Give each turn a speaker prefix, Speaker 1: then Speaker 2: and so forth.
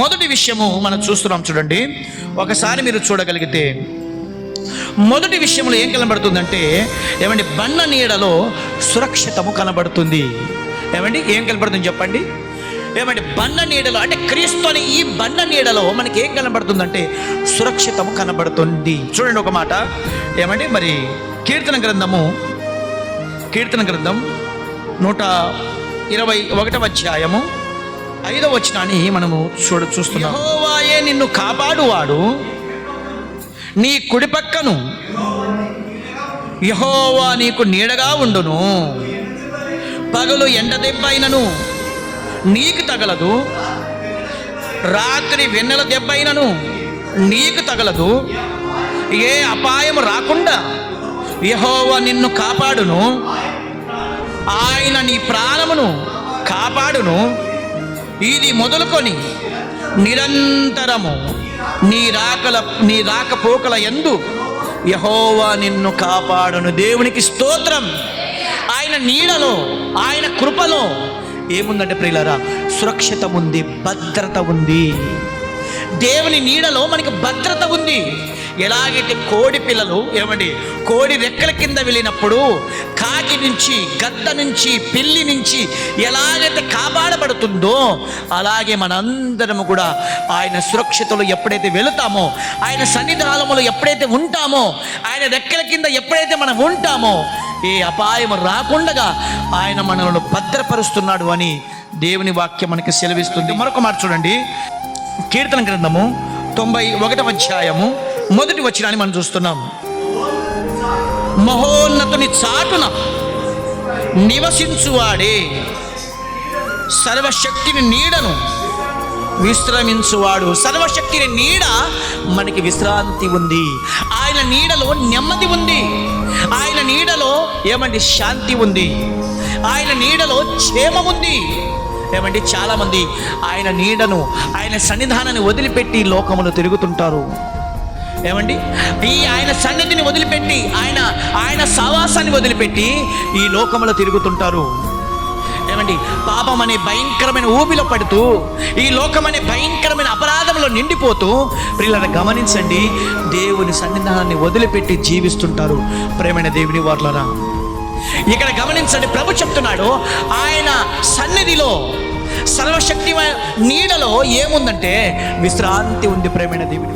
Speaker 1: మొదటి విషయము మనం చూస్తున్నాం చూడండి. ఒకసారి మీరు చూడగలిగితే మొదటి విషయంలో ఏం కనబడుతుందంటే ఏమండి బండ నీడలో సురక్షితము కనబడుతుంది. ఏమండి ఏం కనబడుతుంది చెప్పండి. ఏమండి బండ నీడలో అంటే క్రీస్తు ఈ బండ నీడలో మనకి ఏం కనబడుతుందంటే సురక్షితము కనబడుతుంది. చూడండి ఒక మాట. ఏమండి మరి కీర్తన గ్రంథము కీర్తన గ్రంథం నూట ఇరవై ఒకటవ అధ్యాయము. ఐదవ వచనాన్ని మనము చూడ చూస్తున్నాం. యెహోవాయే నిన్ను కాపాడువాడు. నీ కుడి పక్కను యహోవా నీకు నీడగా ఉండును. పగలు ఎండ దెబ్బైనను నీకు తగలదు. రాత్రి వెన్నెల దెబ్బైనను నీకు తగలదు. ఏ అపాయం రాకుండా యహోవా నిన్ను కాపాడును. ఆయన నీ ప్రాణమును కాపాడును. ఇది మొదలుకొని నిరంతరము నీ రాకల నీ రాకపోకల ఎందు యహోవా నిన్ను కాపాడును. దేవునికి స్తోత్రం. ఆయన నీడలో ఆయన కృపలో ఏముందంటే ప్రియులరా సురక్షిత ఉంది భద్రత ఉంది దేవుని నీడలో మనకి భద్రత ఉంది. ఎలాగైతే కోడి పిల్లలు ఏమండి కోడి రెక్కల కింద వెళ్ళినప్పుడు కాకి నుంచి గద్ద నుంచి పిల్లి నుంచి ఎలాగైతే కాపాడబడుతుందో అలాగే మనందరము కూడా ఆయన సురక్షితలు ఎప్పుడైతే వెళుతామో ఆయన సన్నిధానములు ఎప్పుడైతే ఉంటామో ఆయన రెక్కల కింద ఎప్పుడైతే మనం ఉంటామో ఏ అపాయం రాకుండా ఆయన మనల్ని భద్రపరుస్తున్నాడు అని దేవుని వాక్యం మనకి సెలవిస్తుంది. మరొక మాట చూడండి. కీర్తన గ్రంథము తొంభై ఒకటవ అధ్యాయము. మొదటి వచ్చినాన్ని మనం చూస్తున్నాం. మహోన్నతుని చాటున నివసించువాడే. సర్వశక్తిని నీడను విశ్రమించువాడు. సర్వశక్తిని నీడ మనకి విశ్రాంతి ఉంది. ఆయన నీడలో నెమ్మది ఉంది. ఆయన నీడలో ఏమండి? శాంతి ఉంది. ఆయన నీడలో క్షేమం ఉంది. ఏమండి చాలామంది ఆయన నీడను ఆయన సన్నిధానాన్ని వదిలిపెట్టి లోకములు తిరుగుతుంటారు. ఏమండి? ఈ ఆయన సన్నిధిని వదిలిపెట్టి ఆయన ఆయన సావాసాన్ని వదిలిపెట్టి ఈ లోకములో తిరుగుతుంటారు. ఏమండి? పాపం అనే భయంకరమైన ఊబిలో పడుతూ ఈ లోకం అనే భయంకరమైన అపరాధంలో నిండిపోతూ పిల్లలను గమనించండి దేవుని సన్నిధానాన్ని వదిలిపెట్టి జీవిస్తుంటారు. ప్రేమైన దేవుని వార్లరా ఇక్కడ గమనించండి ప్రభు చెప్తున్నాడు ఆయన సన్నిధిలో సర్వశక్తి నీడలో ఏముందంటే విశ్రాంతి ఉంది ప్రేమైన దేవుడి